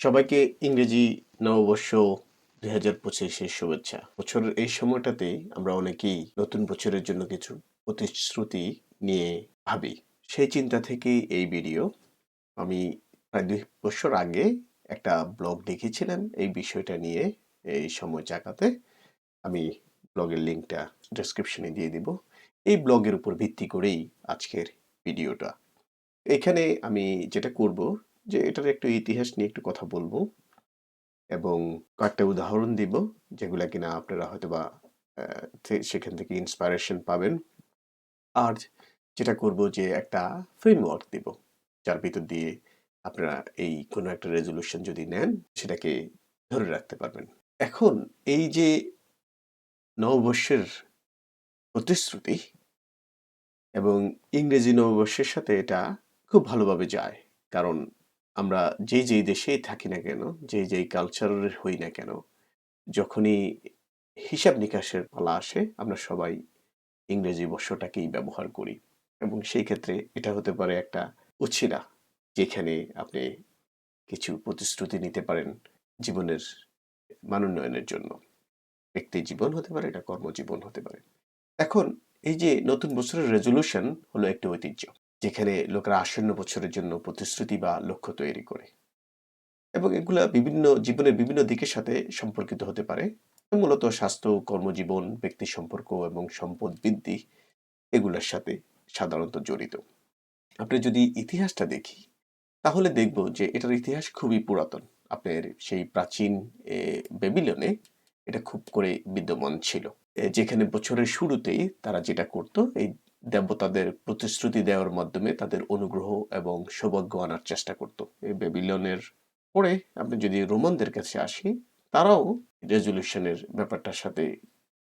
সবাইকে ইংরেজি নববর্ষ দুই হাজার পঁচিশের শুভেচ্ছা। বছরের এই সময়টাতে আমরা অনেকেই নতুন বছরের জন্য কিছু প্রতিশ্রুতি নিয়ে ভাবি। সেই চিন্তা থেকেই এই ভিডিও। আমি প্রায় দুই বছর আগে একটা ব্লগ লিখেছিলাম এই বিষয়টা নিয়ে এই সময় জায়গাতে আমি ব্লগের লিঙ্কটা ডেসক্রিপশনে দিয়ে দিব। এই ব্লগের উপর ভিত্তি করেই আজকের ভিডিওটা। এখানে আমি যেটা করব যে এটার একটু ইতিহাস নিয়ে একটু কথা বলব এবং কয়েকটা উদাহরণ দিব যেগুলা কিনা আপনারা হয়তো বা সেখান থেকে ইন্সপায়ারেশন পাবেন। আর যেটা করব যে একটা ফ্রেমওয়ার্ক দিব, যার ভিতর দিয়ে আপনারা এই কোনো একটা রেজলিউশন যদি নেন, সেটাকে ধরে রাখতে পারবেন। এখন এই যে নববর্ষের প্রতিশ্রুতি এবং ইংরেজি নববর্ষের সাথে এটা খুব ভালোভাবে যায়। কারণ আমরা যেই যেই দেশেই থাকি না কেন যেই যেই কালচারের হই না কেন, যখনই হিসাব নিকাশের পালা আসে, আমরা সবাই ইংরেজি বর্ষটাকেই ব্যবহার করি। এবং সেই ক্ষেত্রে এটা হতে পারে একটা উছিলা যেখানে আপনি কিছু প্রতিশ্রুতি নিতে পারেন জীবনের মানোন্নয়নের জন্য। ব্যক্তি জীবন হতে পারে, এটা কর্মজীবন হতে পারে। এখন এই যে নতুন বছরের রেজলিউশন হলো একটি ঐতিহ্য। যেখানে লোকেরা আসন্ন বছরের জন্য প্রতিশ্রুতি বা লক্ষ্য তৈরি করে। এবং এগুলা বিভিন্ন, জীবনের বিভিন্ন দিকের সাথে সম্পর্কিত হতে পারে। মূলত স্বাস্থ্য, কর্মজীবন, ব্যক্তি সম্পর্ক এবং সম্পদ বৃদ্ধি এগুলোর সাথে সাধারণত জড়িত। আপনি যদি ইতিহাসটা দেখি, তাহলে দেখব যে এটার ইতিহাস খুবই পুরাতন। আপনার সেই প্রাচীন বেবিলনে এটা খুব করে বিদ্যমান ছিল। যেখানে বছরের শুরুতেই তারা যেটা করত, এই দেবতাদের প্রতিশ্রুতি দেওয়ার মাধ্যমে তাদের অনুগ্রহ এবং সৌভাগ্য আনার চেষ্টা করত। এই বেবিলনের পরে আপনি যদি রোমানদের কাছে আসি, তারাও রেজলিউশনের ব্যাপারটার সাথে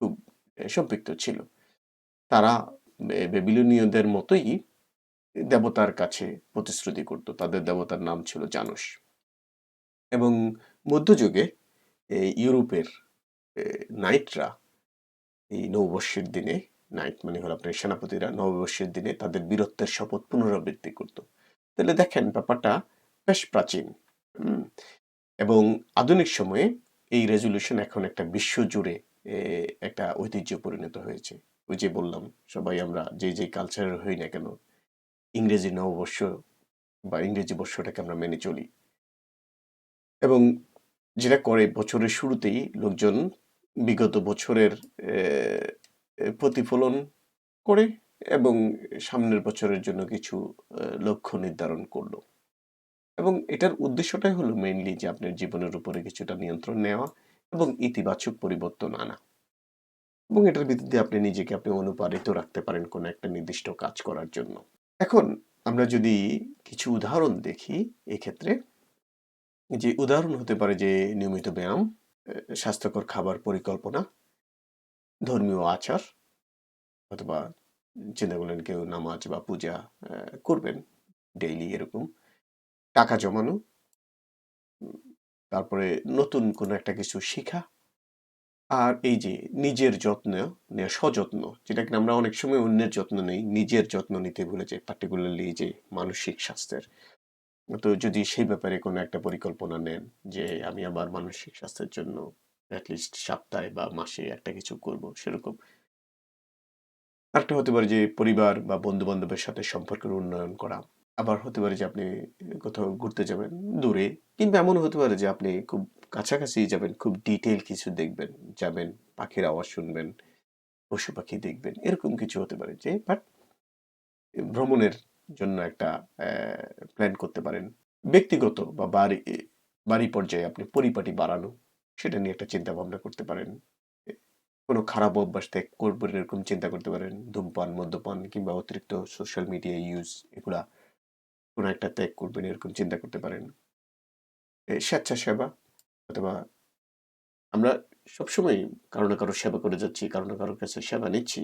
খুব সম্পৃক্ত ছিল। তারা বেবিলনীয়দের মতোই দেবতার কাছে প্রতিশ্রুতি করত। তাদের দেবতার নাম ছিল জানুস এবং মধ্যযুগে ইউরোপের নাইটরা এই নববর্ষের দিনে নাইট মানে হলো আপনার সেনাপতিরা নববর্ষের দিনে তাদের বীরত্বের শপথ পুনরাবৃত্তি করত। তাহলে দেখেন ব্যাপারটা বেশ প্রাচীন এবং আধুনিক সময়ে এই রেজলিউশন এখন একটা বিশ্ব জুড়ে একটা ঐতিহ্য পরিণত হয়েছে। ওই যে বললাম, সবাই আমরা যে যে কালচারের হই না কেন, ইংরেজি নববর্ষ বা ইংরেজি বর্ষটাকে আমরা মেনে চলি। এবং যেটা করে বছরের শুরুতেই লোকজন বিগত বছরের প্রতিফলন করে এবং সামনের বছরের জন্য কিছু লক্ষ্য নির্ধারণ করল। এবং এটার উদ্দেশ্যটাই হলো মেইনলি যে আপনার জীবনের উপরে কিছুটা নিয়ন্ত্রণ নেওয়া এবং ইতিবাচক পরিবর্তন আনা। এবং এটার ভিত্তিতে আপনি নিজেকে আপনি অনুপ্রাণিত রাখতে পারেন কোনো একটা নির্দিষ্ট কাজ করার জন্য। এখন আমরা যদি কিছু উদাহরণ দেখি এক্ষেত্রে, যে উদাহরণ হতে পারে যে নিয়মিত ব্যায়াম স্বাস্থ্যকর খাবার পরিকল্পনা ধর্মীয় আচার অথবা চিন্তা করলেন কেউ নামাজ বা পূজা করবেন ডেইলি এরকম। টাকা জমানো, তারপরে নতুন কোনো একটা কিছু শেখা আর এই যে নিজের যত্ন নেওয়া সযত্ন, যেটা কিনা আমরা অনেক সময় অন্যের যত্ন নেই, নিজের যত্ন নিতে ভুলে যাই পার্টিকুলারলি যে মানসিক স্বাস্থ্যের। তো যদি সেই ব্যাপারে কোনো একটা পরিকল্পনা নেন যে আমি আমার মানসিক স্বাস্থ্যের জন্য অ্যাটলিস্ট সপ্তাহে বা মাসে একটা কিছু করব সেরকম। আরেকটা হতে পারে যে পরিবার বা বন্ধু বান্ধবের সাথে সম্পর্কের উন্নয়ন করা। আবার হতে পারে যে আপনি কোথাও ঘুরতে যাবেন দূরে, কিংবা এমন হতে পারে যে আপনি খুব কাছাকাছি যাবেন, খুব ডিটেল কিছু দেখবেন, যাবেন, পাখির আওয়াজ শুনবেন, পশু পাখি দেখবেন, এরকম কিছু হতে পারে যে বাট ভ্রমণের জন্য একটা প্ল্যান করতে পারেন। ব্যক্তিগত বা বাড়ি বাড়ি পর্যায়ে আপনি পরিপাটি বাড়ানো। সেটা নিয়ে একটা চিন্তা ভাবনা করতে পারেন। কোনো খারাপ অভ্যাস ত্যাগ করবেন এরকম চিন্তা করতে পারেন। ধূমপান, মদ্যপান কিংবা অতিরিক্ত সোশ্যাল মিডিয়া ইউজ এগুলা কোনো একটা ত্যাগ করবেন এরকম চিন্তা করতে পারেন। স্বেচ্ছাসেবা অথবা আমরা সবসময় কারও না কারও সেবা করে যাচ্ছি, কারও না কারোর কাছে সেবা নিচ্ছি।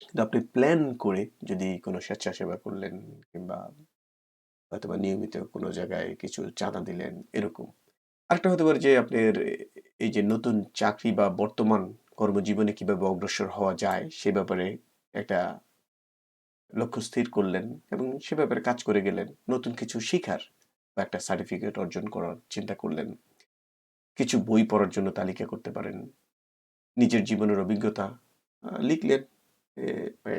কিন্তু আপনি প্ল্যান করে যদি কোনো স্বেচ্ছাসেবা করলেন কিংবা অথবা নিয়মিত কোনো জায়গায় কিছু চাঁদা দিলেন, এরকম আরেকটা হতে পারে যে আপনার এই যে নতুন চাকরি বা বর্তমান কর্মজীবনে কীভাবে অগ্রসর হওয়া যায়, সে ব্যাপারে একটা লক্ষ্য স্থির করলেন এবং সে ব্যাপারে কাজ করে গেলেন। নতুন কিছু শিখার বা একটা সার্টিফিকেট অর্জন করার চিন্তা করলেন। কিছু বই পড়ার জন্য তালিকা করতে পারেন। নিজের জীবনের অভিজ্ঞতা লিখলেন।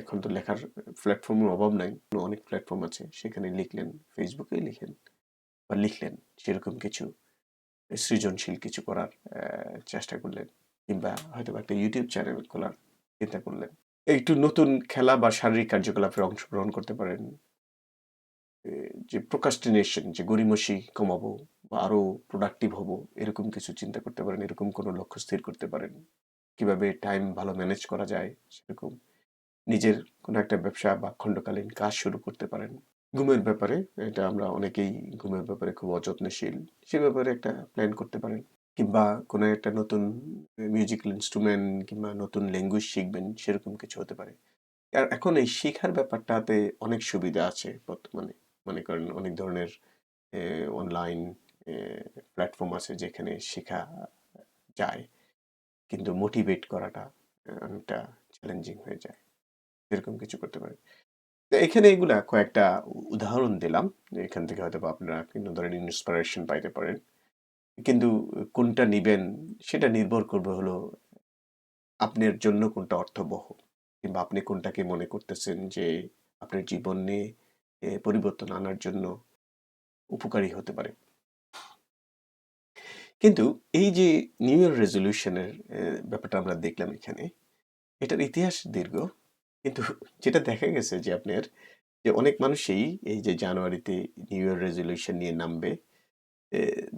এখন তো লেখার প্ল্যাটফর্মের অভাব নাই, অনেক প্ল্যাটফর্ম আছে। সেখানে লিখলেন ফেসবুকে লিখেন বা লিখলেন, সেরকম কিছু। সৃজনশীল কিছু করার চেষ্টা করলেন কিংবা হয়তো একটা ইউটিউব চ্যানেল খোলার চিন্তা করলেন। একটু নতুন খেলা বা শারীরিক কার্যকলাপে অংশগ্রহণ করতে পারেন। যে প্রোকাস্টিনেশন যে গরিমসি কমাবো বা আরও প্রোডাক্টিভ হব, এরকম কিছু চিন্তা করতে পারেন, এরকম কোনো লক্ষ্য স্থির করতে পারেন। কীভাবে টাইম ভালো ম্যানেজ করা যায়, সেরকম নিজের কোনো একটা ব্যবসা বা খণ্ডকালীন কাজ শুরু করতে পারেন। ঘুমের ব্যাপারে, এটা আমরা অনেকেই ঘুমের ব্যাপারে খুব অযত্নশীল, সে ব্যাপারে একটা প্ল্যান করতে পারেন। কিংবা কোনো একটা নতুন মিউজিক্যাল ইনস্ট্রুমেন্ট কিংবা নতুন ল্যাঙ্গুয়েজ শিখবেন, সেরকম কিছু হতে পারে। আর এখন এই শেখার ব্যাপারটাতে অনেক সুবিধা আছে বর্তমানে। মনে করেন অনেক ধরনের অনলাইন প্ল্যাটফর্ম আছে যেখানে শেখা যায়। কিন্তু মোটিভেট করাটা অনেকটা চ্যালেঞ্জিং হয়ে যায়। এরকম কিছু করতে পারেন। তো এখানে এগুলা কয়েকটা উদাহরণ দিলাম। এখান থেকে হয়তো আপনারা বিভিন্ন ধরনের ইন্সপিরেশন পাইতে পারেন। কিন্তু কোনটা নিবেন সেটা নির্ভর করবে হলো আপনার জন্য কোনটা অর্থবহ কিংবা আপনি কোনটাকে মনে করতেছেন যে আপনার জীবনে পরিবর্তন আনার জন্য উপকারী হতে পারে। কিন্তু এই যে নিউ ইয়ার রেজলিউশনের ব্যাপারটা আমরা দেখলাম এখানে, এটার ইতিহাস দীর্ঘ। কিন্তু যেটা দেখা গেছে যে আপনার, যে অনেক মানুষই এই যে জানুয়ারিতে নিউ ইয়ার রেজলিউশন নিয়ে নামবে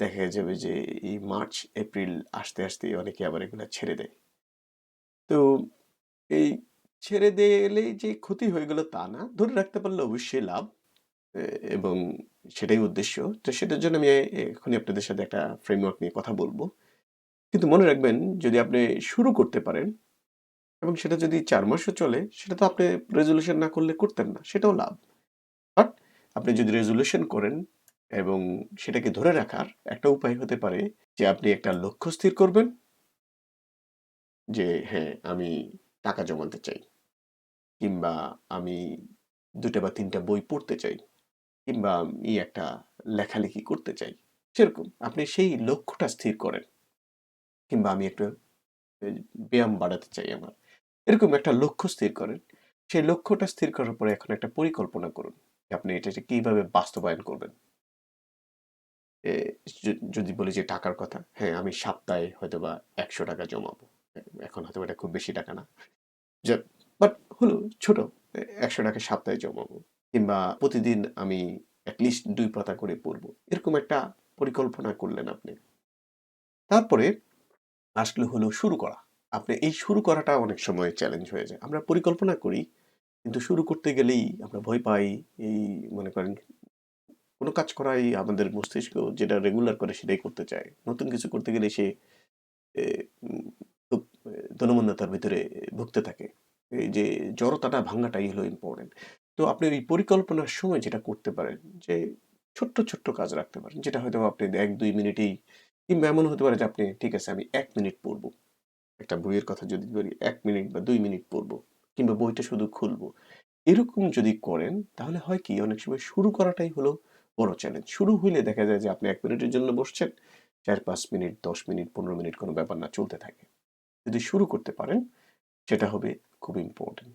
দেখা যাবে যে এই মার্চ এপ্রিল আসতে আসতে অনেকে আবার এগুলা ছেড়ে দেয়। তো এই ছেড়ে দিলেই যে ক্ষতি হয়ে গেল তা না, ধরে রাখতে পারলে অবশ্যই লাভ এবং সেটাই উদ্দেশ্য। তো সেটার জন্য আমি এখনই আপনাদের সাথে একটা ফ্রেমওয়ার্ক নিয়ে কথা বলব। কিন্তু মনে রাখবেন, যদি আপনি শুরু করতে পারেন এবং সেটা যদি চার মাসও চলে, সেটা তো আপনি রেজলিউশন না করলে করতেন না, সেটাও লাভ। বাট আপনি যদি রেজলিউশন করেন এবং সেটাকে ধরে রাখার একটা উপায় হতে পারে যে আপনি একটা লক্ষ্য স্থির করবেন যে হ্যাঁ আমি টাকা জমাতে চাই কিংবা আমি দুটা বা তিনটা বই পড়তে চাই কিংবা আমি একটা লেখালেখি করতে চাই, সেরকম আপনি সেই লক্ষ্যটা স্থির করেন কিংবা আমি একটা ব্যায়াম বাড়াতে চাই আমার। এরকম একটা লক্ষ্য স্থির করেন। সেই লক্ষ্যটা স্থির করার পরে এখন একটা পরিকল্পনা করুন আপনি এটাকে কীভাবে বাস্তবায়ন করবেন। যদি বলি যে টাকার কথা হ্যাঁ আমি সপ্তাহে হয়তো বা একশো টাকা জমাবো। এখন হয়তো এটা খুব বেশি টাকা না। বাট হলো, ছোট একশো টাকা সপ্তাহে জমাবো কিংবা প্রতিদিন আমি অ্যাটলিস্ট দুই পাতা করে পড়ব। এরকম একটা পরিকল্পনা করলেন আপনি। তারপরে আসলে হলো শুরু করা। আপনি এই শুরু করাটা অনেক সময় চ্যালেঞ্জ হয়ে যায়। আমরা পরিকল্পনা করি, কিন্তু শুরু করতে গেলেই আমরা ভয় পাই, এই মনে করেন কোনো কাজ করাই আমাদের মস্তিষ্ক যেটা রেগুলার করে সেটাই করতে চায়। নতুন কিছু করতে গেলে সে খুব দনমন্যতার ভিতরে ভুগতে থাকে। এই যে জড়তাটা ভাঙাটাই হলো ইম্পর্টেন্ট তো আপনি এই পরিকল্পনার সময় যেটা করতে পারেন, যে ছোট্ট ছোট্ট কাজ রাখতে পারেন, যেটা হয়তো আপনি এক, দুই মিনিটেই কিংবা এমন হতে পারে যে আপনি ঠিক আছে আমি এক মিনিট পড়ব। একটা বইয়ের কথা যদি বলি এক মিনিট বা দুই মিনিট পড়ব কিংবা বইটা শুধু খুলবো। এরকম যদি করেন, তাহলে হয় কি, অনেক সময় শুরু করাটাই হলো বড় চ্যালেঞ্জ শুরু হইলে দেখা যায় যে আপনি এক মিনিটের জন্য বসছেন, চার, পাঁচ মিনিট, দশ মিনিট, পনেরো মিনিট কোনো ব্যাপার না, চলতে থাকে। যদি শুরু করতে পারেন, সেটা হবে খুব ইম্পর্টেন্ট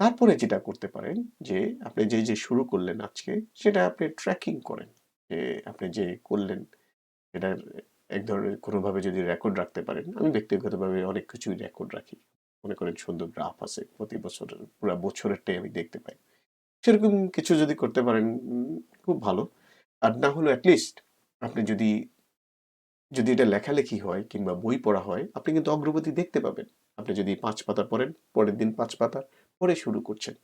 তারপরে যেটা করতে পারেন যে, আপনি যে যে শুরু করলেন আজকে, সেটা আপনি ট্র্যাকিং করেন যে, আপনি যে করলেন এটার এক ধরনের কোনোভাবে যদি রেকর্ড রাখতে পারেন, আমি ব্যক্তিগতভাবে অনেক কিছুই রেকর্ড রাখি। মনে করেন সুন্দর গ্রাফ আছে, প্রতি বছরের পুরো বছরেরটাই আমি দেখতে পাই। সেরকম কিছু যদি করতে পারেন খুব ভালো। আর না হলো অ্যাটলিস্ট আপনি যদি যদি এটা লেখালেখি হয় কিংবা বই পড়া হয়, আপনি কিন্তু অগ্রগতি দেখতে পাবেন। আপনি যদি পাঁচ পাতা পড়েন, পরের দিন পাঁচ পাতা, পরে শুরু করছেন।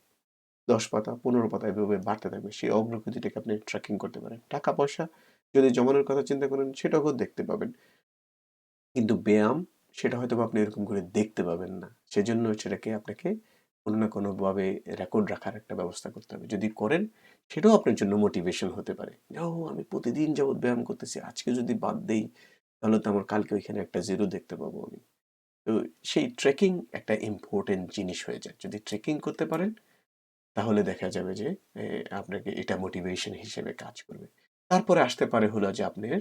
দশ পাতা, পনেরো পাতা, এভাবে বাড়তে থাকবে। সেই অগ্রগতিটাকে আপনি ট্র্যাকিং করতে পারেন। টাকা পয়সা যদি জমানোর কথা চিন্তা করেন সেটাকেও দেখতে পাবেন। কিন্তু ব্যায়াম সেটা হয়তো আপনি এরকম করে দেখতে পাবেন না। সেজন্য সেটাকে আপনাকে কোনো না কোনোভাবে রেকর্ড রাখার একটা ব্যবস্থা করতে হবে। যদি করেন সেটাও আপনার জন্য মোটিভেশন হতে পারে। যে, ও আমি প্রতিদিন যাবৎ ব্যায়াম করতেছি আজকে যদি বাদ দেই তাহলে তো আমার কালকে ওইখানে একটা জিরো দেখতে পাবো আমি। তো সেই ট্রেকিং একটা ইম্পর্টেন্ট জিনিস হয়ে যায়। যদি ট্রেকিং করতে পারেন তাহলে দেখা যাবে যে আপনাকে এটা মোটিভেশন হিসেবে কাজ করবে। তারপরে আসতে পারে হলো যে আপনার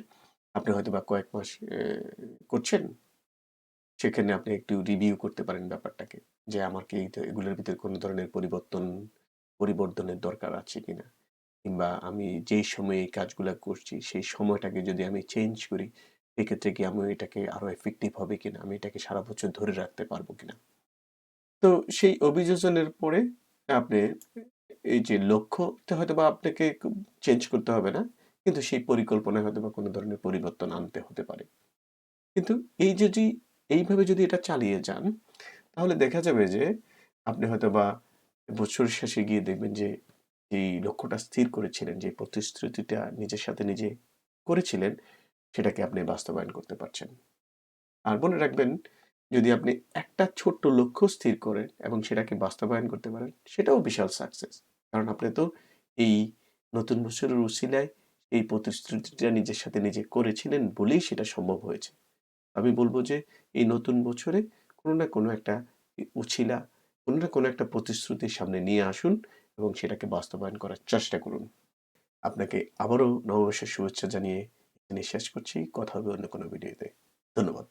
আপনি হয়তো বা কয়েক মাস করছেন। সেখানে আপনি একটু রিভিউ করতে পারেন ব্যাপারটাকে। যে আমার কি এগুলোর ভিতরে কোনো ধরনের পরিবর্তন পরিবর্তনের দরকার আছে কিনা? কিংবা আমি যেই সময়ে এই কাজগুলা করছি সেই সময়টাকে যদি আমি চেঞ্জ করি, সেক্ষেত্রে কি আমি এটাকে আরও এফেক্টিভ হবে কিনা? আমি এটাকে সারা বছর ধরে রাখতে পারব কিনা? তো সেই অভিযোজনের পরে আপনি এই যে লক্ষ্যটা হয়তোবা আপনাকে চেঞ্জ করতে হবে না। কিন্তু সেই পরিকল্পনায় হয়তো বা কোনো ধরনের পরিবর্তন আনতে হতে পারে। কিন্তু এই যদি এইভাবে যদি এটা চালিয়ে যান, তাহলে দেখা যাবে যে আপনি হয়তো বা বছর শেষে গিয়ে দেখবেন যে এই লক্ষ্যটা স্থির করেছিলেন, যে প্রতিশ্রুতিটা নিজের সাথে নিজে করেছিলেন, সেটাকে আপনি বাস্তবায়ন করতে পারছেন। আর মনে রাখবেন যদি আপনি একটা ছোট্ট লক্ষ্য স্থির করেন এবং সেটাকে বাস্তবায়ন করতে পারেন, সেটাও বিশাল সাকসেস। কারণ আপনি তো এই নতুন বছরের উছিলায় এই প্রতিশ্রুতিটা নিজের সাথে নিজে করেছিলেন বলেই সেটা সম্ভব হয়েছে। আমি বলব যে এই নতুন বছরে কোনো না কোনো একটা উছিলা, কোনো না কোনো একটা প্রতিশ্রুতির সামনে নিয়ে আসুন এবং সেটাকে বাস্তবায়ন করার চেষ্টা করুন। আপনাকে আবারও নববর্ষের শুভেচ্ছা জানিয়ে এখানে শেষ করছি। কথা হবে অন্য কোনো ভিডিওতে। ধন্যবাদ।